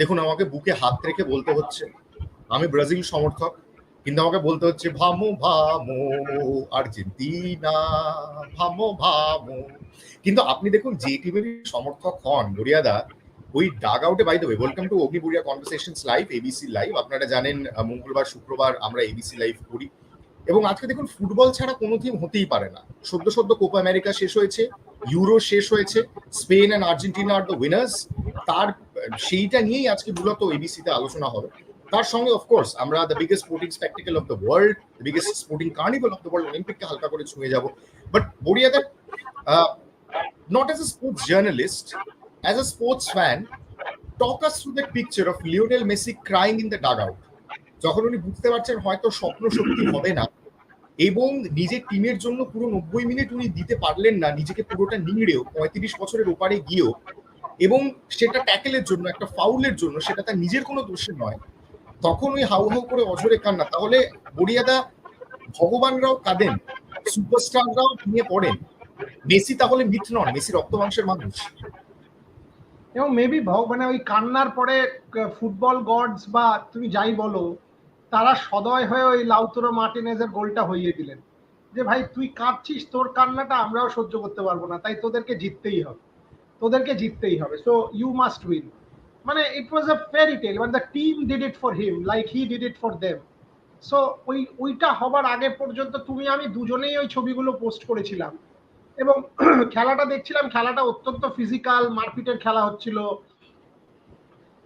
দেখুন, আমাকে বুকে হাত রেখে বলতে হচ্ছে। আমি ব্রাজিল সমর্থক, কিন্তু আমাকে বলতে হচ্ছে, ভামো ভামো, আর্জেন্টিনা, ভামো ভামো। কিন্তু আপনি দেখুন, যে টিমের সমর্থক হন বরিয়াদা ওই ডাগ আউটে বাই দেবে welcome to Agnipuria conversation live ABC live আপনারা জানেন মঙ্গলবার, শুক্রবার আমরা এবিসি লাইভ করি। এবং আজকে দেখুন, ফুটবল ছাড়া কোনো টিম হতেই পারে না। সদ্য সদ্য কোপা আমেরিকা শেষ হয়েছে ইউরো শেষ হয়েছে স্পেন অ্যান্ড আর্জেন্টিনা আর দ্য উইনার্স তার সেইটা নিয়েই আজকে মূলত এবিসিতে আলোচনা হবে। তার সঙ্গে অফকোর্স আমরা the biggest sporting spectacle of the world the biggest sporting carnival of the world অলিম্পিককে হালকা করে ছুঁয়ে যাব। But বড়িয়াদা not as a sports journalist as a sports fan talk us through the picture of Lionel Messi crying in the dugout যখন উনি বুঝতে পারছেন হয়তো স্বপ্ন সত্যি হবে না, এবং নিজের টিমের জন্য পুরো নব্বই মিনিট উনি দিতে পারলেন না, নিজেকে পুরোটা নিংড়েও, পঁয়ত্রিশ বছরের ওপারে গিয়েও এবং সেটা ট্যাকেলের জন্য, একটা ফাউলের জন্য, সেটা তার নিজের কোনো দোষের নয়। তখন ওই হাউ হাউ করে অঝরে কান্না। তাহলে বড়িয়াদা ভগবানরাও কাঁদেন সুপারস্টাররাও ভেঙে পড়েন। মেসি তাহলে মিথ নন, মেসি রক্ত মাংসের মানুষ। এবং মেবি মানে ওই কান্নার পরে ফুটবল গডস বা তুমি যাই বলো, তারা সদয় হয়ে ওই লাউতরো মার্টিনেজের গোলটা হইয়ে দিলেন। যে ভাই, তুই কাঁদছিস, তোর কান্নাটা আমরাও সহ্য করতে পারব না, তাই তোদেরকে জিততেই হবে। তোদেরকে জিততেই হবে সো ইউ মাস্ট উইন মানে it was a fairy tale মানে the team did it for him like he did it for them so ওই, ওইটা হবার আগে পর্যন্ত তুমি, আমি দুজনেই ওই ছবিগুলো পোস্ট করেছিলাম। এবং খেলাটা দেখছিলাম, খেলাটা অত্যন্ত ফিজিক্যাল মারপিটের খেলা হচ্ছিল।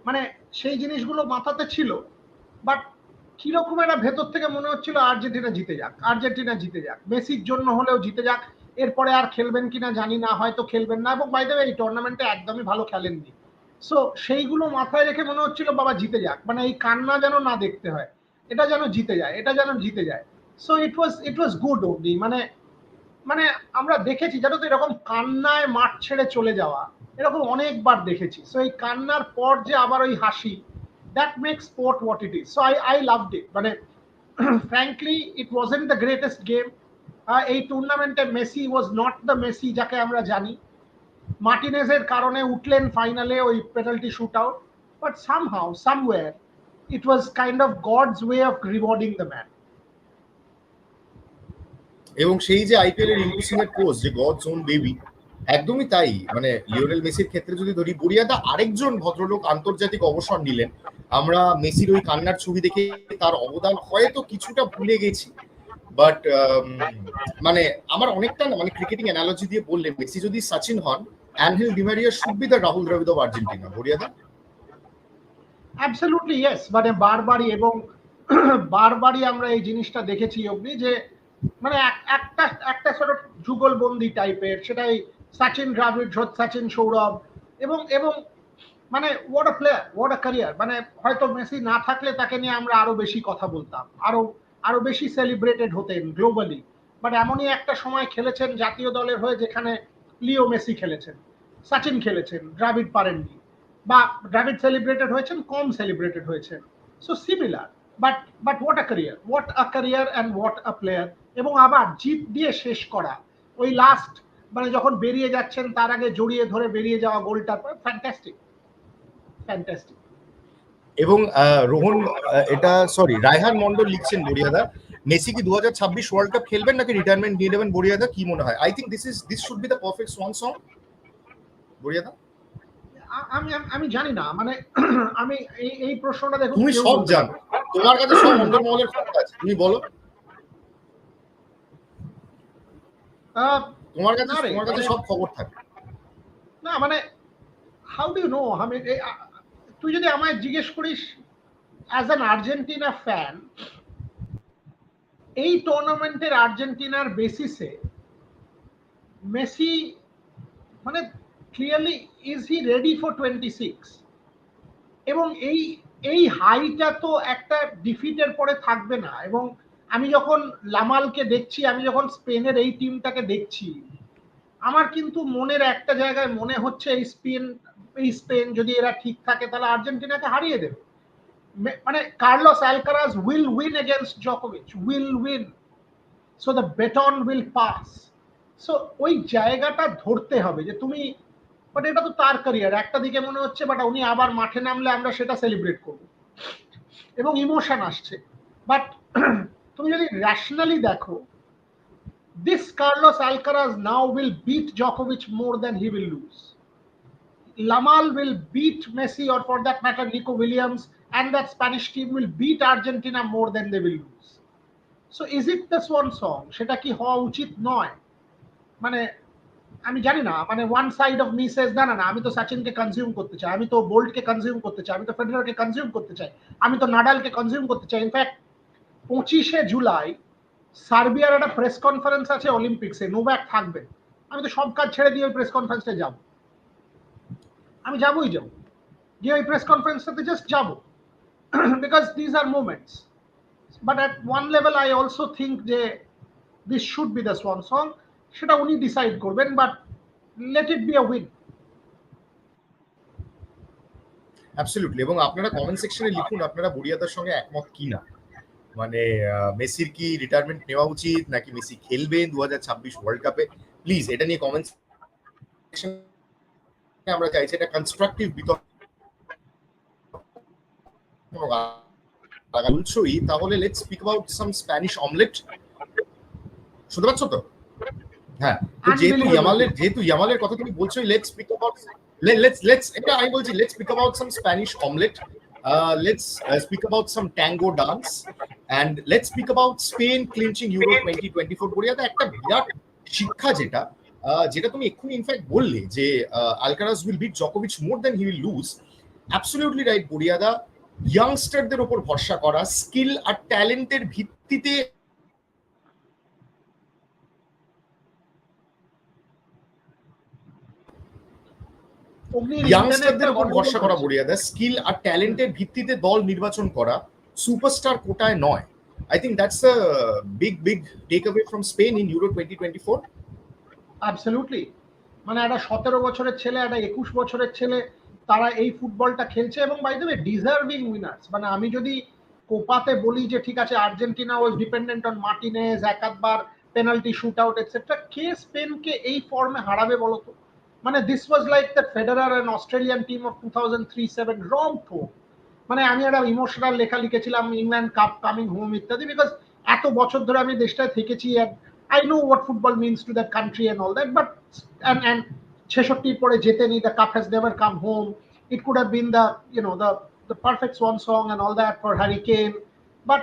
মানে সেই জিনিসগুলো মাথাতে ছিল বাট কীরকম একটা ভেতর থেকে মনে হচ্ছিল আর্জেন্টিনা জিতে যাক, আর্জেন্টিনা জিতে যাক। মেসির জন্য হলেও জিতে যাক। এরপরে আর খেলবেন কিনা জানি না, হয়তো খেলবেন না এবং বাইরে এই টুর্নামেন্টে একদমই ভালো খেলেননি। সো সেইগুলো মাথায় রেখে মনে হচ্ছিল বাবা জিতে যাক মানে এই কান্না যেন না দেখতে হয়, এটা যেন জিতে যায়, এটা যেন জিতে যায়। So it was it was good অবধি মানে মানে আমরা দেখেছি, জানো তো এরকম কান্নায় মাঠ ছেড়ে চলে যাওয়া, এরকম অনেকবার দেখেছি। সো এই কান্নার পর যে আবার ওই হাসি that make sport what it is so I I loved it মানে frankly it wasn't the greatest game এই টুর্নামেন্টে Messi was not the Messi যাকে আমরা জানি। মার্টিনেজের কারণে উঠলেন ফাইনালে ওই penalty shoot out but somehow somewhere it was kind of God's way of rewarding the man এবং সেই যে আইপিএল এর এর পোস্ট যে গড জোন বেবি একদমই তাই। মানে লিওনেল মেসির ক্ষেত্রে যদি ধরি, বুড়িয়াদা আরেকজন ভদ্রলোক আন্তর্জাতিক অবসর নিলেন। আমরা মেসির ওই কান্নার ছবি দেখে তার অবদান হয়তো কিছুটা ভুলে গেছি। বাট মানে আমার অনেকটা মানে ক্রিকেটিং অ্যানালজি দিয়ে বললে মেসি যদি সচিন হন Angel Di Maria should be the Rahul Dravid of Argentina বুড়িয়াদা absolutely yes মানে বারবারই এবং বারবারই আমরা এই জিনিসটা দেখেছি অবধি যে মানে একটা একটা সর যুগলবন্দি টাইপের সেটাই সচিন দ্রাবিড সচিন সৌরভ এবং এবং মানে what a player what a career মানে হয়তো মেসি না থাকলে তাকে নিয়ে আমরা আরও বেশি কথা বলতাম, আরও আরও বেশি সেলিব্রেটেড হতেন গ্লোবালি বাট এমনই একটা সময় খেলেছেন জাতীয় দলের হয়ে যেখানে লিও মেসি খেলেছেন, সচিন খেলেছেন, দ্রাবিড পারেননি। বা দ্রাবিড সেলিব্রেটেড হয়েছেন, কম সেলিব্রেটেড হয়েছেন। So similar but but what a career what a career and what a player এবং আবার জিত দিয়ে শেষ করা, ওই লাস্ট মানে যখন বেরিয়ে যাচ্ছেন, তার আগে জড়িয়ে ধরে বেরিয়ে যাওয়া গোলটা ফ্যান্টাস্টিক ফ্যান্টাস্টিক এবং রোহন এটা সরি রায়হান মন্ডল লিখছেন বড়িয়াদা। মেসি কি দু হাজার ছাব্বিশ ওয়ার্ল্ড কাপ খেলবেন নাকি রিটায়ারমেন্ট নিয়ে নেবেন বড়িয়াদা? কি মনে হয়? I think this is this should be the perfect swan song বড়িয়াদা? আমি আমি- জানি না। মানে আমি এই এই প্রশ্নটা দেখুন তুমি সব জানো। তোমার কাছে সব অন্দরমহলের খবর আছে। তুমি বলো। তোমার কাছে তোমার কাছে মানে- সব খবর থাকে। না মানে হাউ ডু নো আমি তুই যদি আমায় জিজ্ঞেস করিস অ্যাজ অ্যান আর্জেন্টিনা ফ্যান এই টুর্নামেন্টের আর্জেন্টিনার বেসিসে মেসি মানে clearly is he ready for twenty six এবং এই এই হাইটা তো একটা ডিফিটের পরে থাকবে না। এবং আমি যখন লামালকে দেখছি, আমি যখন স্পেনের এই টিমটাকে দেখছি, আমার কিন্তু মনের একটা জায়গায় মনে হচ্ছে এই স্পেন স্পেন যদি এরা ঠিক থাকে, তাহলে আর্জেন্টিনাকে হারিয়ে দেবে। মানে Carlos Alcaraz will win against জকোভিচ will win so the baton will pass so ওই জায়গাটা ধরতে হবে যে তুমি বাট এটা তো তার ক্যারিয়ার একটা দিকে মনে হচ্ছে বাট উনি আবার মাঠে নামলে আমরা সেটা সেলিব্রেট করব। এবং ইমোশন আসছে। বাট তুমি যদি র্যাশনালি দেখো this Carlos Alcaraz now will beat জকোভিচ more than he will lose Lamal will beat Messi, or for that matter, Nico Williams, and that Spanish team will beat Argentina more than they will lose. So, is it the swan song? সেটা কি হওয়া উচিত নয় মানে আমি জানি না মানে one side of me says না না আমি তো সচিনকে কনজিউম করতে চাই, আমি তো বোল্টকে কনজিউম করতে চাই, আমি তো ফেডারারকে কনজিউম করতে চাই, আমি তো নাডালকে কনজিউম করতে চাই ইনফ্যাক্ট পঁচিশে জুলাই সার্বিয়ার একটা প্রেস কনফারেন্স আছে অলিম্পিক্সে নোব্যাক থাকবে আমি তো সব কাজ ছেড়ে দিয়ে ওই প্রেস কনফারেন্সে যাব আমি যাবই যাব। গিয়ে ওই প্রেস কনফারেন্সটাতে জাস্ট যাব। Because these are moments but at one level I also think যে this should be the swan song সেটা উনি ডিসাইড করবেন but let it be a win absolutely এবং আপনারা কমেন্ট সেকশনে লিখুন, আপনারা বুড়িয়াদার সঙ্গে একমত কি না মানে মেসির কি রিটায়ারমেন্ট নেওয়া উচিত, নাকি মেসি খেলবে দু হাজার ছাব্বিশ ওয়ার্ল্ড কাপে প্লিজ এটা নিয়ে কমেন্ট আমরা চাইছি এটা কনস্ট্রাকটিভ বিতর্ক বলছোই তাহলে let's speak about some Spanish omelette শুনতে পাচ্ছ তো? হ্যাঁ যেহেতু ইয়ামালের যেহেতু ইয়ামালের কথা তুমি বলছো let's speak about let's let's এটা আমি বলছি let's speak about some Spanish omelette let's speak about some tango dance and let's speak about Spain clinching Euro twenty twenty four বলিয়াতে একটা বিরাট শিক্ষা যেটা যেটা তুমি এক্ষুনি ইনফ্যাক্ট বললে যে Alcaraz will beat জকোভিচ more then he will lose absolutely right বরিয়াদা ইয়াংস্টারদের উপর ভরসা করা স্কিল আর ট্যালেন্টের ভিত্তিতে ইয়াংস্টারদের উপর ভরসা করা বরিয়াদা স্কিল আর ট্যালেন্টের ভিত্তিতে দল নির্বাচন করা সুপারস্টার কোটায় নয়। I think that's a big big take away from Spain in Euro twenty twenty four absolutely মানে একটা সতেরো বছরের ছেলে, একটা একুশ বছরের ছেলে, তারা এই ফুটবলটা খেলছে এবং বাই দ্য ডিজার্ভিং উইনার্স মানে আমি যদি কোপাতে বলি যে, ঠিক আছে, Argentina was dependent on Martinez একাধবার penalty shoot out etcetera কে স্পেনকে এই ফর্মে হারাবে বলতো মানে this was like the Federer and Australian team of two thousand three seven wrong four মানে আমি একটা ইমোশনাল লেখা লিখেছিলাম ইংল্যান্ড কাপ কামিং হোম ইত্যাদি বিকজ এত বছর ধরে আমি দেশটায় থেকেছি, and I know what football means to that country and all that, but and and ছেষট্টির পরে জেতেনি the cup has never come home. It could have been the you know the the perfect swan song and all that for Harry Kane, but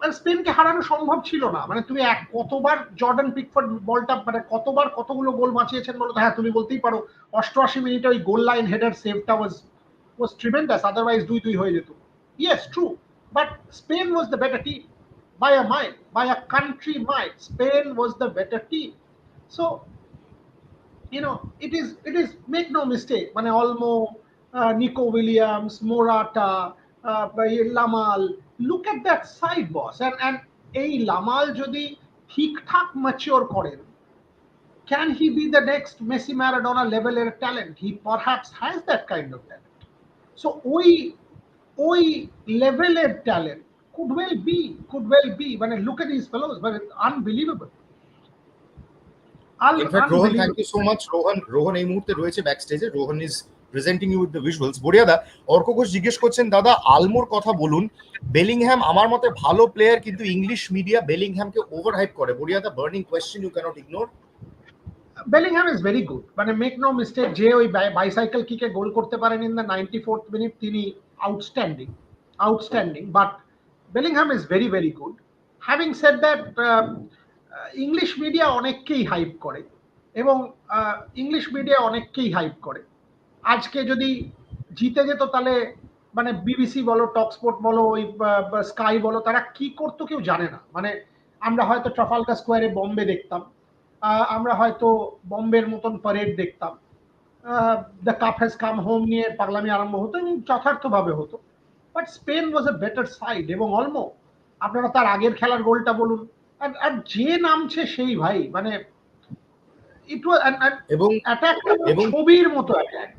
মানে স্পেনকে হারানো সম্ভব ছিল না মানে তুমি এক কতবার জর্ডান পিকফোর্ড বলটা মানে কতবার কতগুলো গোল বাঁচিয়েছেন বলো তো হ্যাঁ তুমি বলতেই পারো অষ্টআশি মিনিটে ওই গোল লাইন হেডার সেভটা ওয়াজ ওয়াজ ট্রিমেন্ডাস আদারওয়াইজ দুই দুই হয়ে যেত yes true but Spain was the better team by a mile, by a country mile. Spain was the better team. So, you know, it is, it is, make no mistake, মানে Olmo, uh, Nico Williams, Morata, uh, Lamal, look at that side boss. And, and এই লামাল যদি ঠিকঠাক mature করেন can he be the next Messi Maradona level talent? He perhaps has that kind of talent. So ওই ওই লেভেলের talent Could well be, could well be. When I look at these fellows, but it's unbelievable. Un- in fact Rohan thank unbelievable. You so much Rohan Rohan এই মুহূর্তে রয়েছে back স্টেজে Rohan is presenting you with the visuals বড়িয়াদা Arka Ghosh জিজ্ঞেস করছেন দাদা আলমোর কথা বলুন। Bellingham আমার মতে ভালো প্লেয়ার কিন্তু ইংলিশ মিডিয়া বেলিংহ্যামকে ওভার হাইপ করে বড়িয়াদা burning question you can't ignore Bellingham is very good মানে মেক নো মিস্টেক যে ওই বাইসাইকেল কিকে গোল করতে পারেন in the ninety fourth minute তিনি outstanding outstanding but Bellingham is very very good having said that English media অনেককেই hype করে এবং ইংলিশ মিডিয়া অনেককেই হাইপ করে। আজকে যদি জিতে যেত তাহলে মানে বিবিসি বলো টক স্পোর্ট বলো, ওই স্কাই বলো, তারা কি করতো কেউ জানে না। মানে আমরা হয়তো ট্রাফালকা স্কোয়ারে বম্বে দেখতাম আমরা হয়তো বম্বের মতন প্যারেড দেখতাম the cup has come home নিয়ে পাগলামি আরম্ভ হতো এবং যথার্থভাবে হতো। But Spain was a better side এবং অলমো আপনারা তার আগের খেলার গোলটা বলুন। আর আর যে নামছে সেই ভাই মানে ইট ওয়াজ এবং অ্যাটাক এবং- ছবির মতো অ্যাটাক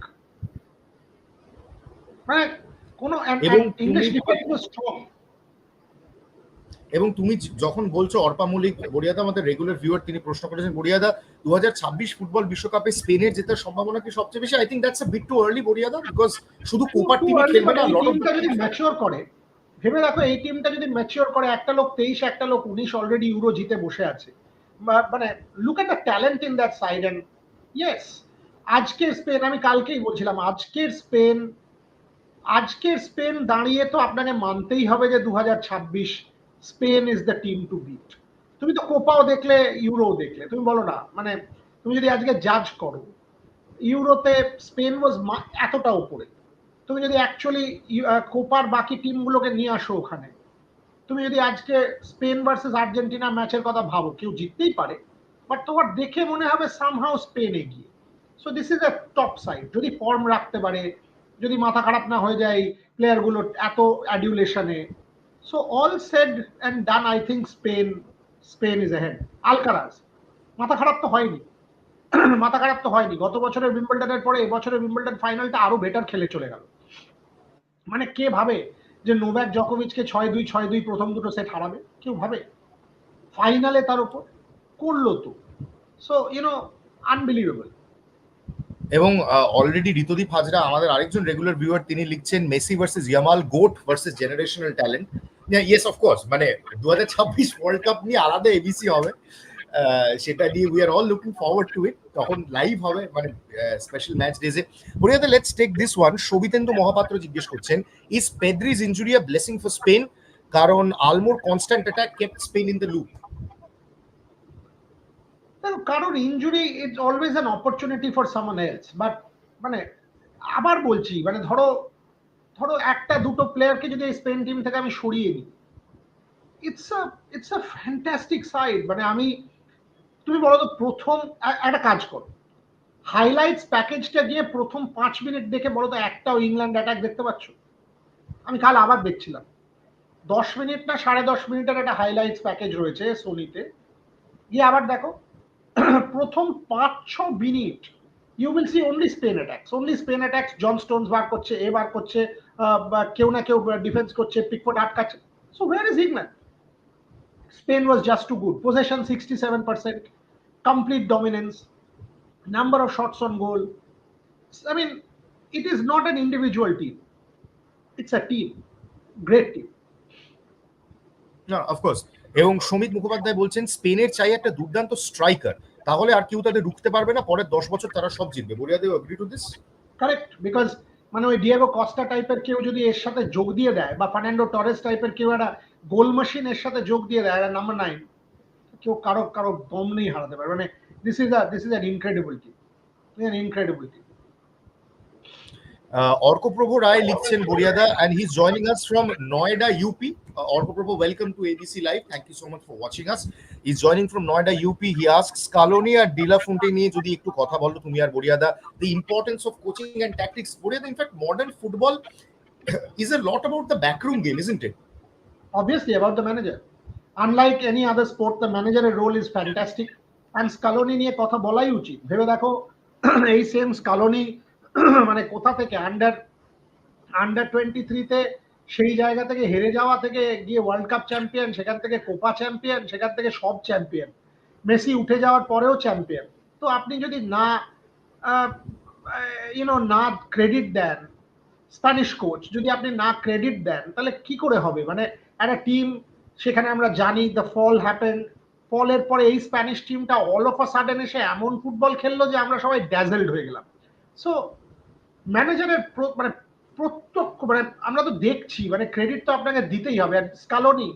মানে কোনো ইংলিশ ডিফেন্স স্ট্রং এবং তুমি যখন বলছো অর্পা মল্লিক বড়িয়াদা আমাদের রেগুলার ভিউয়ার তিনি প্রশ্ন করেছেন বড়িয়াদা দু ফুটবল বিশ্বকাপে স্পেনের জেতার সম্ভাবনা কি সবচেয়ে বেশি? I think that's bit too early বড়িয়াদা because শুধু কোপার early, খেলবে না টিমটা যদি ম্যাচিওর করে ভেবে দেখো এই টিমটা যদি ম্যাচিওর করে একটা লোক তেইশ একটা লোক উনিশ অলরেডি ইউরো জিতে বসে আছে। মানে look at the talent in that side and yes আজকের স্পেন আমি কালকেই বলছিলাম আজকের স্পেন আজকের স্পেন দাঁড়িয়ে তো আপনাকে মানতেই হবে যে দু হাজার ছাব্বিশ Spain is the team to beat তুমি তো কোপাও দেখলে ইউরো দেখলে। তুমি বলো না মানে তুমি যদি আজকে জাজ করো ইউরোতে স্পেন ওয়াজ এতটা উপরে। তুমি যদি অ্যাকচুয়ালি কোপার বাকি টিমগুলোকে নিয়ে আসো ওখানে, তুমি যদি আজকে স্পেন ভার্সেস আর্জেন্টিনা ম্যাচের কথা ভাবো, কেউ জিততেই পারে বাট তোমার দেখে মনে হবে সামহাও স্পেন এগিয়ে। So this is a top side যদি ফর্ম রাখতে পারে, যদি মাথা খারাপ না হয়ে যায় প্লেয়ারগুলো এত অ্যাডিউলেশনে so all said and done I think Spain Spain is head Alcaraz মাথা খারাপ তো হয়নি। মাথা খারাপ তো হয়নি। গত বছরের উইম্বলডনের পরে এবছরের উইম্বলডন ফাইনালটা আরও বেটার খেলে চলে গেল। মানে কে ভাবে যে নোভ্যাক জকোভিচকে ছয় দুই ছয় দুই প্রথম দুটো সেট হারাবে? কেউ ভাবে? ফাইনালে তার উপর করল তো। সো ইউনো আনবিলিভেবল এবং অলরেডি ঋতুদীপ হাজরা আমাদের আরেকজন রেগুলার ভিউয়ার তিনি লিখছেন Messi versus Yamal GOAT versus generational talent yes of course মানে দু হাজার ছাব্বিশ ওয়ার্ল্ড কাপ নিয়ে আলাদা এবিসি হবে। সেটা নিয়ে we are all looking forward to it তখন লাইভ হবে মানে স্পেশাল ম্যাচ ডেজে বলিয়াতে let's take this one Sabitendu Mahapatra জিজ্ঞেস করছেন is Pedri's injury a blessing for Spain কারণ আলমোর constant attack kept Spain in the loop কারোর injury is always an opportunity for someone else but মানে আবার বলছি মানে ধরো ধরো একটা দুটো প্লেয়ারকে যদি স্পেন টিম থেকে আমি সরিয়ে নিই it's a it's a fantastic side মানে আমি, তুমি বলো তো প্রথম একটা কাজ করো। হাইলাইটস প্যাকেজটা গিয়ে প্রথম পাঁচ মিনিট দেখে বলো তো একটাও ইংল্যান্ড অ্যাটাক দেখতে পাচ্ছ? আমি কাল আবার দেখছিলাম। দশ মিনিট না সাড়ে দশ মিনিটের একটা হাইলাইটস প্যাকেজ রয়েছে সোনিতে গিয়ে আবার দেখো প্রথম পাঁচ ছ minute you will see only Spain attacks only Spain attacks John Stones বার করছে এ বার করছে আহ, বা কেউ না কেউ ডিফেন্স করছে Pickford আটকাচ্ছে so where is England Spain was just too good possession sixty seven percent complete dominance number of shots on goal I mean, it is not an individual team. It's a team. Great team. না of course এবং সমিত মুখোপাধ্যায় বলছেন, স্পেনের চাই একটা দুর্দান্ত striker. তাহলে আর কেউ তাদের রুখতে পারবে না, পরের দশ বছর তারা সব জিতবে। বলিয়া দেব agree to this correct because মানে ওই ডিয়েগো কস্টা টাইপের কেউ যদি এর সাথে যোগ দিয়ে দেয়, বা ফার্নান্ডো টরেস টাইপের কেউ একটা গোল মেশিন এর সাথে যোগ দিয়ে দেয় একটা নাম্বার নাইন কেউ কারও কারও দম নেই হারাতে পারে মানে this is a this is an incredible team an incredible team Arkaprabhu Roy লিখছেন গড়িয়াদা and his joining us from Noida UP Arkaprabhu welcome to ABC live thank you so much for watching us is joining from Noida UP he ask Scaloni R de la Fuente নিয়ে যদি একটু কথা বলো তুমি আর গড়িয়াদা the importance of coaching and tactics গড়িয়াদা in fact modern football is a lot about the backroom game is isn't it obviously about the manager unlike any other sport the ম্যানেজারের role is fantastic and Scaloni নিয়ে কথা বলাই উচিত। ভেবে দেখো, এই same Scaloni মানে কোথা থেকে? আন্ডার আন্ডার টোয়েন্টি থ্রিতে সেই জায়গা থেকে হেরে যাওয়া থেকে গিয়ে ওয়ার্ল্ড কাপ চ্যাম্পিয়ন সেখান থেকে কোপা চ্যাম্পিয়ন সেখান থেকে সব চ্যাম্পিয়ন মেসি উঠে যাওয়ার পরেও চ্যাম্পিয়ন তো আপনি যদি না ইউনো না ক্রেডিট দেন স্প্যানিশ কোচ যদি আপনি না ক্রেডিট দেন, তাহলে কি করে হবে? মানে একটা টিম সেখানে আমরা জানি দ্য ফল হ্যাপেন ফলের পরে এই স্প্যানিশ টিমটা অল অফ আ সাডেন এসে এমন ফুটবল খেললো যে আমরা সবাই ড্যাজেলড হয়ে গেলাম। সো ম্যানেজারের মানে প্রত্যক্ষ মানে আমরা তো দেখছি মানে ক্রেডিট তো আপনাকে দিতেই হবে। স্কালোনি,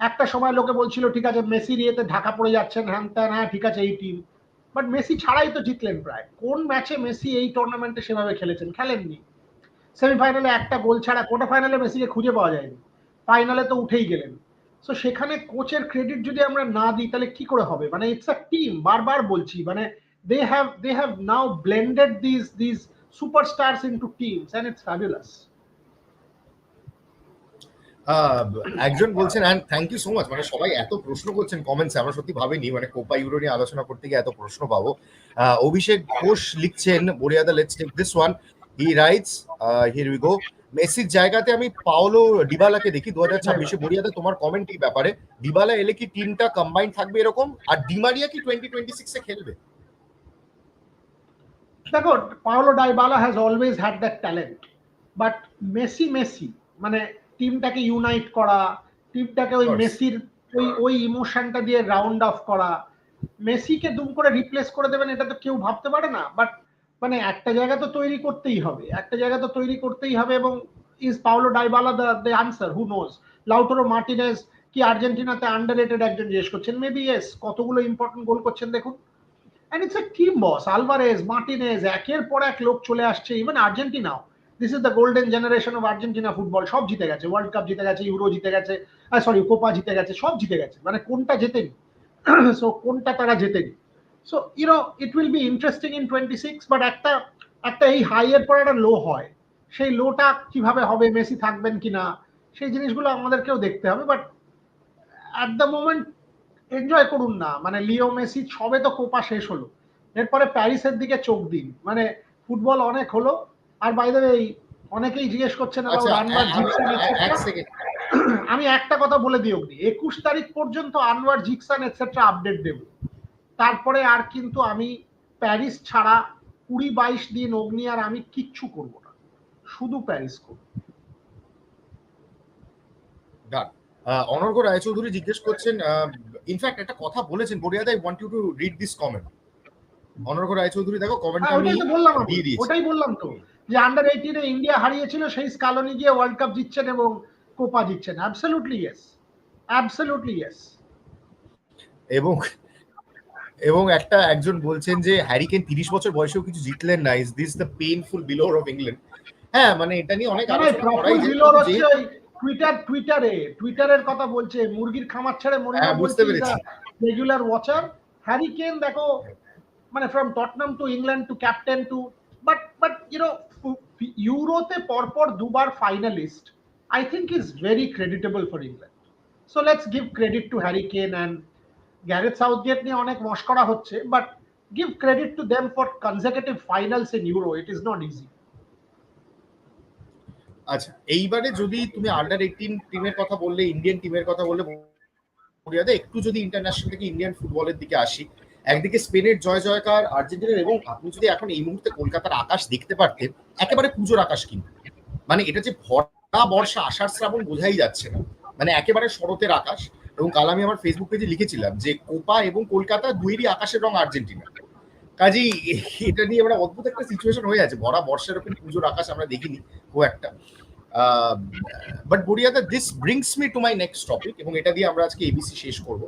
একটা সময় লোকে বলছিল, ঠিক আছে মেসির ইয়েতে ঢাকা পড়ে যাচ্ছেন, হ্যান ত্যান হ্যাঁ ঠিক আছে, এই টিম বাট মেসি ছাড়াই তো জিতলেন প্রায়। কোন ম্যাচে মেসি এই টুর্নামেন্টে সেভাবে খেলেছেন? খেলেননি। সেমিফাইনালে একটা গোল ছাড়া কোটা ফাইনালে মেসিকে খুঁজে পাওয়া যায়নি। ফাইনালে তো উঠেই গেলেন। সো সেখানে কোচের ক্রেডিট যদি আমরা না দিই, তাহলে কি করে হবে? মানে ইটস আ টিম বারবার বলছি মানে they have they have now blended this this into teams and it's fabulous ah, একজন বলছেন and thank you so much মানে সবাই এত প্রশ্ন করছেন কমেন্টসে আমরা সত্যি ভাবিনি মানে কোপা ইউরো নিয়ে আলোচনা করতে গিয়ে এত প্রশ্ন পাবো। অভিষেক ঘোষ লিখছেন বরিয়াদা let's take this one he writes here we go মেসির জায়গাতে আমি পাওলো ডিবালাকে দেখি দু হাজার ছাব্বিশে। বরিয়াদা তোমার কমেন্ট এই ব্যাপারে। ডিবালা এলে কি টিমটা কম্বাইন থাকবে এরকম? আর ডিমারিয়া কি টোয়েন্টি টোয়েন্টি সিক্সে খেলবে? দেখো Paulo Dybala has always had that talent but Messi Messi মানে টিমটাকে ইউনাইট করা টিমটাকে ওই মেসির ওই ওই ইমোশনটা দিয়ে রাউন্ড অফ করা মেসিকে দুম করে রিপ্লেস করে দেবেন এটা তো কেউ ভাবতে পারে না বাট মানে একটা জায়গা তো তৈরি করতেই হবে একটা জায়গা তো তৈরি করতেই হবে এবং is Paulo Dybala the the answer who knows Lautaro Martinez কি আর্জেন্টিনাতে আন্ডার একজন জিজ্ঞেস করছেন? মেবি ইয়েস কতগুলো ইম্পর্টেন্ট গোল করছেন দেখুন। And it's a team boss Alvarez Martinez একের পর এক লোক চলে আসছে even আর্জেন্টিনাও this is the golden generation of Argentina football সব জিতে গেছে ওয়ার্ল্ড কাপ জিতে গেছে ইউরো জিতে গেছে সরি কোপা জিতে গেছে, সব জিতে গেছে। মানে কোনটা জেতেনি? সো কোনটা তারা জেতেনি? So you know it will be interesting in twenty six but একটা একটা এই হাই এর পর একটা লো হয়। সেই লোটা কীভাবে হবে মেসি থাকবেন কিনা, সেই জিনিসগুলো আমাদেরকেও দেখতে হবে but at the moment enjoy করুন না। মানে লিও মেসি সবে তো কোপা শেষ হলো। এরপরে প্যারিসের দিকে চোখ দিন। মানে ফুটবল অনেক হলো। আর বাইরে এই অনেকেই জিজ্ঞেস করছেন আচ্ছা আমি একটা কথা বলে দিই অগ্নি। একুশ তারিখ পর্যন্ত আনোয়ার জিকসান এটসেট্রা আপডেট দেব। তারপরে আর কিন্তু আমি প্যারিস ছাড়া কুড়ি বাইশ দিন অগ্নি আর আমি কিচ্ছু করব না। শুধু প্যারিস করব। ডান অনর্ঘ রায়চৌধুরী জিজ্ঞেস করছেন ইনফ্যাক্ট একটা কথা বলেছেন বড়িয়াদা I want you to read this comment Anargha Roychowdhury দেখো কমেন্টটা হ্যাঁ, আমি তো বললাম ওটাই বললাম তো। যে আন্ডার এইটিনে ইন্ডিয়া হারিয়েছিল সেই স্কালনি গিয়ে ওয়ার্ল্ড কাপ জিতছেন এবং কোপা জিতছেন। অ্যাবসলিউটলি ইয়েস অ্যাবসলিউটলি ইয়েস এবং এবং একটা একজন বলছেন যে হ্যারিকেন তিরিশ বছর বয়সেও কিছু জিতলেন না। ইজ দিস দ্য পেইনফুল বিলোর অফ ইংল্যান্ড হ্যাঁ মানে এটা নিয়ে অনেক আলোচনা করাই টুইটার টুইটারে টুইটারের কথা বলছে মুরগির খামার ছেড়ে মনে হ্যাঁ, বুঝতে পেরেছি। রেগুলার ওয়াচার হ্যারি কেন দেখো মানে from Tottenham to England to captain to but but you know ইউরোতে পরপর দুবার finalist I think is very creditable for England so let's give credit to Harry Kane and Gareth Southgate নিয়ে অনেক মস্করা হচ্ছে but give credit to them for conservative finals in Euro it is not easy আচ্ছা এইবারে যদি তুমি under eighteen টিমের কথা বললে ইন্ডিয়ান টিমের কথা বললে একটু যদি ইন্টারন্যাশনাল থেকে ইন্ডিয়ান ফুটবলের দিকে আসি, একদিকে স্পেনের জয় জয়কার, আর্জেন্টিনার এবং আপনি যদি এখন এই মুহূর্তে কলকাতার আকাশ দেখতে পারতেন, একেবারে পুজোর আকাশ কিন্তু। মানে এটা যে ভরা বর্ষা, আষাঢ় শ্রাবণ বোঝাই যাচ্ছে না। মানে একেবারে শরতের আকাশ। এবং কাল আমি আমার ফেসবুক পেজে লিখেছিলাম যে কোপা এবং কলকাতা দুইয়েরই আকাশের রং আর্জেন্টিনা। কাজেই এটা নিয়ে আমরা অদ্ভুত একটা সিচুয়েশন হয়ে আছে। ভরা বর্ষার এরকম পুজোর আকাশ আমরা দেখিনি, খুব একটা। But বড়িয়াদা this brings me to my next topic এবং এটা দিয়ে আমরা আজকে এবিসি শেষ করব।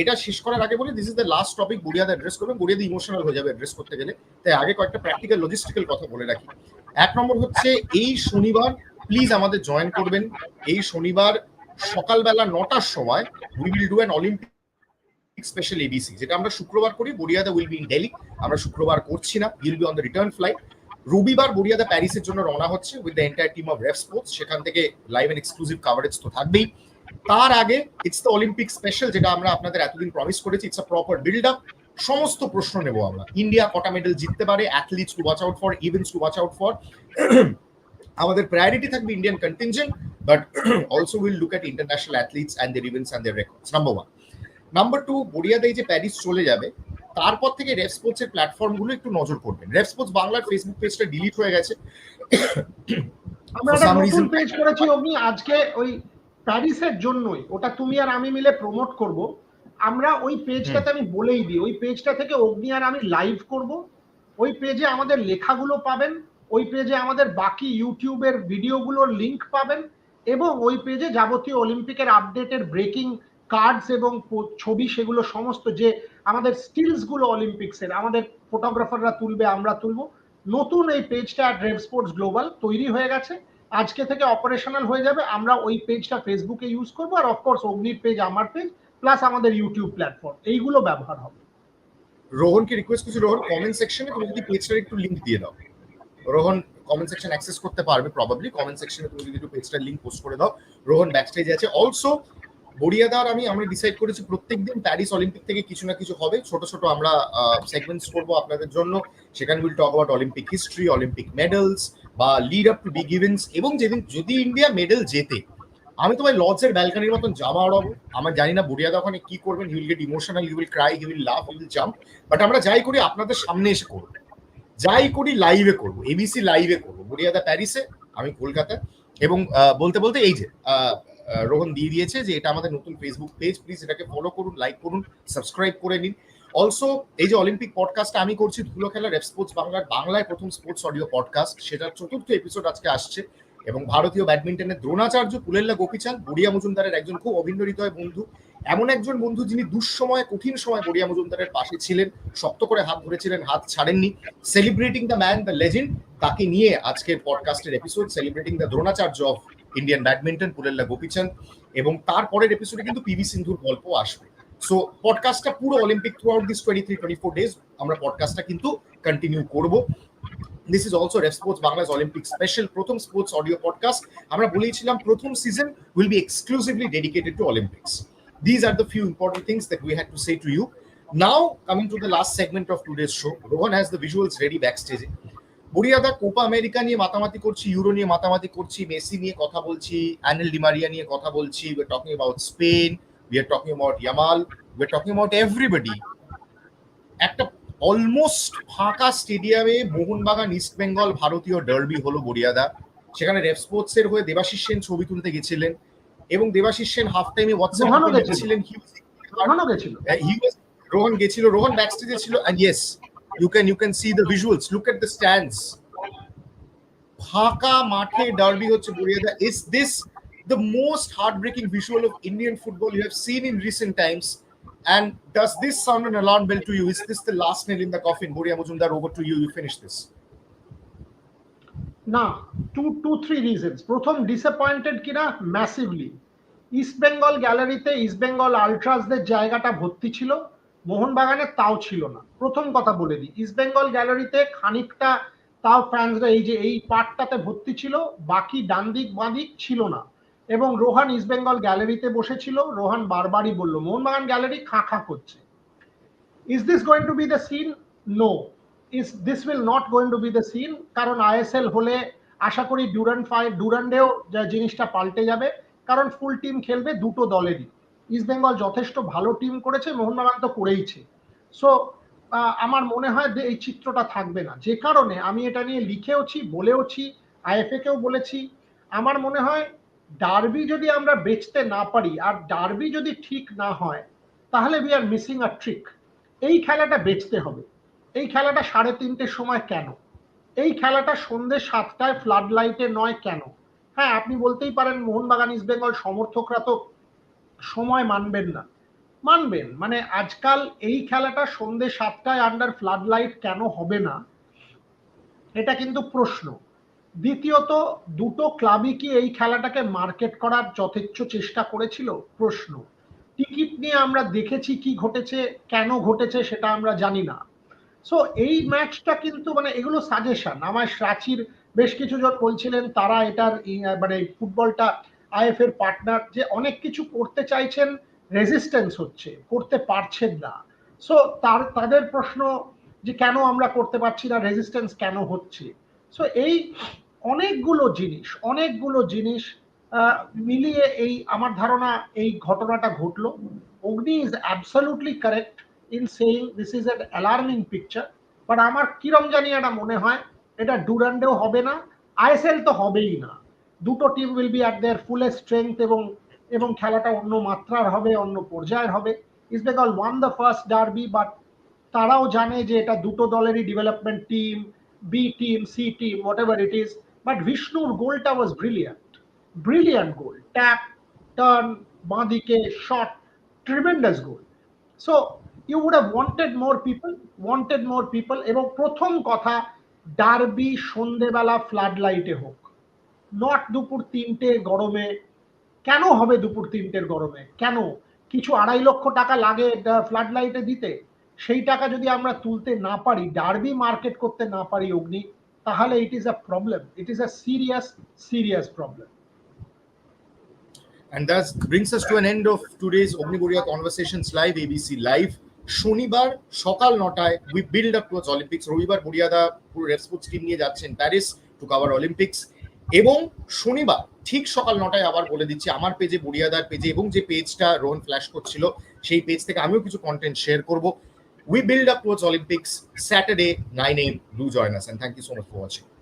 এটা শেষ করার আগে বলে this is the last topic বুড়িয়াদা address করবেন বুড়িয়াদা ইমোশনাল হয়ে যাবে অ্যাড্রেস করতে গেলে। তাই আগে কয়েকটা প্র্যাকটিক্যাল লজিস্টিক্যাল কথা বলে রাখি। এক নম্বর হচ্ছে, এই শনিবার প্লিজ আমাদের জয়েন করবেন। এই শনিবার সকালবেলা নটার সময় we will do an Olympic special ABC যেটা আমরা শুক্রবার করি বড়িয়াদা উইল বি ইন ডেলি আমরা শুক্রবার করছি না will be on the return flight রবিবার বড়িয়াদা প্যারিসের জন্য রওনা হচ্ছে with the entire team of rev sports সেখান থেকে লাইভ এন্ড এক্সক্লুসিভ কাভারেজ তো থাকবেই। তার আগে ইটস দ্য অলিম্পিক স্পেশাল যেটা আমরা আপনাদের এতদিন প্রমিস করেছি it's a proper build up সমস্ত প্রশ্ন নেব আমরা। ইন্ডিয়া কটা মেডেল জিততে পারে athletes to watch out for events to watch out for আমাদের প্রায়োরিটি থাকবে Indian contingent but also will look at international athletes and there events and there records number one number two বড়িয়াদাই যে Paris চলে যাবে তারপর থেকে রেফ sports এর প্ল্যাটফর্মগুলো একটু নজর করবেন রেফ স্পোর্টস বাংলার ফেসবুক পেজটা ডিলিট হয়ে গেছে। আমরা একটা নতুন পেজ করেছি অগ্নি। আজকে ওই প্যারিসের জন্যই ওটা তুমি আর আমি মিলে প্রমোট করব। আমরা ওই পেজটাতে আমি বলেই দিই ওই পেজটা থেকে অগ্নি আর আমি লাইভ করব। ওই পেজে আমাদের লেখাগুলো পাবেন ওই পেজে আমাদের বাকি ইউটিউবের ভিডিওগুলোর লিংক পাবেন এবং ওই পেজে যাবতীয় অলিম্পিকের আপডেটের ব্রেকিং কার্ডস এবং ছবি সেগুলো সমস্ত যে আমাদের স্কিলসগুলো অলিম্পিক্সের আমাদের ফটোগ্রাফাররা তুলবে, আমরা তুলবো। নতুন এই পেজটা রেভ স্পোর্টস গ্লোবাল তৈরি হয়ে গেছে। আজকে থেকে অপারেশনাল হয়ে যাবে। আমরা ওই পেজটা ফেসবুকে ইউজ করব। আর অফকোর্স অগ্নির পেজ আমার পেজ প্লাস আমাদের ইউটিউব প্ল্যাটফর্ম এইগুলো ব্যবহার হবে। রোহনকে রিকোয়েস্ট করছি রোহন কমেন্ট সেকশনে তুমি যদি পেজটার একটু লিংক দিয়ে দাও। রোহন কমেন্ট সেকশন অ্যাক্সেস করতে পারবে প্রবাবলি কমেন্ট সেকশনে তুমি যদি একটু পেজটার লিংক পোস্ট করে দাও। রোহন ব্যাকস্টেজে আছে। অলসো বড়িয়াদার আমি আমরা ডিসাইড করেছি প্রত্যেকদিন প্যারিস অলিম্পিক থেকে কিছু না কিছু হবে। ছোট ছোট আমরা সেগমেন্টস করব আপনাদের জন্য। সেখানে will talk about Olympic history Olympic medals বা lead up to big events এবং যেদিন, যদি ইন্ডিয়া মেডেল জেতে, আমি তো ভাই লর্ডসের ব্যালকানির মতন জামা ওড়াবো। আমার জানি না বুড়িয়াদা ওখানে কি করবেন will get emotional will cry will love will jump but আমরা যাই করি আপনাদের সামনে এসে করব। যাই করি লাইভে করব এবিসি লাইভে করব বুড়িয়াদা প্যারিসে আমি কলকাতায় এবং বলতে বলতে এই যে রোহন দিয়ে দিয়েছে যে এটা আমাদের নতুন ফেসবুক পেজ প্লিজ এটাকে ফলো করুন লাইক করুন সাবস্ক্রাইব করে নিন। অলসো এই যে অলিম্পিক পডকাস্টটা আমি করছি, ধুলো খেলা রেপ স্পোর্টস বাংলার, বাংলায় প্রথম স্পোর্টস অডিও পডকাস্ট সেটার চতুর্থ এপিসোড আজকে আসছে। এবং ভারতীয় ব্যাডমিন্টনের দ্রোণাচার্য পুলেল্লা গোপীচাঁদ, বড়িয়া মজুমদারের একজন খুব অভিন্ন হৃদয় বন্ধু। এমন একজন বন্ধু যিনি দুঃসময়ে, কঠিন সময় বড়িয়া মজুমদারের পাশে ছিলেন, শক্ত করে হাত ধরেছিলেন, হাত ছাড়েননি। Celebrating the man the legend তাকে নিয়ে আজকের পডকাস্টের episode celebrating the Dronacharya of Indian badminton Pullela Gopichand এবং তারপরের এপিসোডে কিন্তু পিভি সিন্ধুর গল্প আসবে সো পডকাস্টটা পুরো Olympic throughout this twenty three twenty four days আমরা পডকাস্টটা কিন্তু কন্টিনিউ করব this is also rev sports Bangladesh Olympic special প্রথম স্পোর্টস অডিও পডকাস্ট আমরা বলেছিলাম প্রথম season will be exclusively dedicated to Olympics These are the few important things that we had to say to you. Now, coming to the last segment of today's show, Rohan has the visuals ready backstage. বুড়িয়াদা Copa America নিয়ে মাতামাতি করছি euro নিয়ে মাতামাতি করছি Messi নিয়ে কথা বলছি অ্যানেল ডিমারিয়া নিয়ে কথা বলছি we are talking about Spain we are talking about Yamal we are talking about everybody একটা অলমোস্ট ফাঁকা স্টেডিয়ামে মোহনবাগান ইস্ট বেঙ্গল ভারতীয় ডার্বি হলো বড়িয়াদা। সেখানে রেফ স্পোর্টস এর হয়ে দেবাশিস সেন ছবি তুলতে গেছিলেন। এবং Debasish Sen half time WhatsApp গেছিল। ছিলেন রোহানও গেছিল। He was রোহন গেছিল রোহন ব্যাকস্টেজে ছিল and yes you can you can see the visuals look at the stands is this the most heartbreaking visual of Indian football you have seen in recent times and does this sound an alarm bell to you is this the last nail in the coffin Buria Mujumdar over to you you finish this না two two three reasons প্রথম disappointed কিনা massively east Bengal গ্যালারিতে east Bengal আলট্রাসদের জায়গাটা ভর্তি ছিল মোহনবাগানের তাও ছিল না। প্রথম কথা বলে দিই ইস্ট বেঙ্গল গ্যালারিতে খানিকটা তাও ফ্যান্সরা এই যে এই পার্টটাতে ভর্তি ছিল, বাকি ডান দিক বাঁ দিক ছিল না। এবং রোহান ইস্ট বেঙ্গল গ্যালারিতে বসেছিল, রোহান বারবারই বলল, মোহনবাগান গ্যালারি খাঁ খাঁ করছে। Is this going to be the scene no is this will not going to be the scene কারণ আইএসএল হলে আশা করি ডুরান ফাই ডুরান্ডেও জিনিসটা পাল্টে যাবে। কারণ ফুল টিম খেলবে দুটো দলেরই। ইস্ট বেঙ্গল যথেষ্ট ভালো টিম করেছে, মোহনবাগান তো করেইছে। সো আমার মনে হয় যে এই চিত্রটা থাকবে না। যে কারণে আমি এটা নিয়ে লিখেওছি, বলেওছি আইএফএ কেও বলেছি। আমার মনে হয় ডার্বি যদি আমরা বেচতে না পারি আর ডার্বি যদি ঠিক না হয়, তাহলে we are missing a trick এই খেলাটা বেচতে হবে। এই খেলাটা সাড়ে তিনটের সময় কেন? এই খেলাটা সন্ধ্যে সাতটায় ফ্লাড লাইটে নয় কেন? হ্যাঁ আপনি বলতেই পারেন মোহনবাগান ইস্ট বেঙ্গল সমর্থকরা তো সময় মানবেন না। মানবেন মানে আজকাল এই খেলাটা সন্ধ্যে সাতটায় আন্ডার ফ্লাড লাইট কেন হবে না? এটা কিন্তু প্রশ্ন। দ্বিতীয়ত, দুটো ক্লাবই কি এই খেলাটাকে মার্কেট করার যথেচ্ছ চেষ্টা করেছিল? প্রশ্ন। টিকিট নিয়ে আমরা দেখেছি কি ঘটেছে, কেন ঘটেছে সেটা আমরা জানি না। সো এই ম্যাচটা কিন্তু মানে এগুলো সাজেশন আমার রাঁচির বেশ কিছু জন বলছিলেন, তারা এটার মানে ফুটবলটা আইএফ এর পার্টনার যে অনেক কিছু করতে চাইছেন রেজিস্ট্যান্স হচ্ছে, করতে পারছেন না। সো তার, তাদের প্রশ্ন যে কেন আমরা করতে পারছি না রেজিস্ট্যান্স কেন হচ্ছে? সো এই অনেকগুলো জিনিস অনেকগুলো জিনিস মিলিয়ে এই, আমার ধারণা এই ঘটনাটা ঘটলো। Agni is absolutely correct in saying this is an alarming picture but আমার কিরম জানি এটা মনে হয়, এটা ডুরান্ডেও হবে না, আইএসএল তো হবেই না। দুটো team will be at their full strength এবং এবং খেলাটা অন্য মাত্রার হবে, অন্য পর্যায়ের হবে। East Bengal won the first derby but তারাও জানে যে এটা দুটো দলেরই development team B team C team whatever it is but বিষ্ণুর গোলটা was brilliant brilliant goal tap turn বাঁদিকে shot tremendous goal so you would have wanted more people wanted more people এবং প্রথম কথা ডার্বি সন্ধেবেলা ফ্লাড লাইটে হোক। Not দুপুর তিনটে গরমে। কেন হবে দুপুর তিনটের গরমে? কেন? কিছু আড়াই লক্ষ টাকা লাগে ফ্লাড লাইটে দিতে? সেই টাকা যদি আমরা তুলতে না পারি ডার্বি মার্কেট করতে না পারি অগ্নি তাহলে it is a problem it is a serious serious problem And that brings us to an end of today's Omniburia Conversations Live, ABC Live. শনিবার সকাল নটায় we build up towards Olympics রবিবার বুড়িয়াদা পুরো রেসপোর্টস টিম নিয়ে যাচ্ছেন প্যারিস টু কাভার অলিম্পিক্স এবং শনিবার ঠিক সকাল নটায় আবার বলে দিচ্ছি, আমার পেজে বুড়িয়াদার পেজে এবং যে পেজটা রোহন ফ্ল্যাশ করছিল, সেই পেজ থেকে আমিও কিছু কন্টেন্ট শেয়ার করব। We build up towards Olympics Saturday nine AM do join us and thank you so much for watching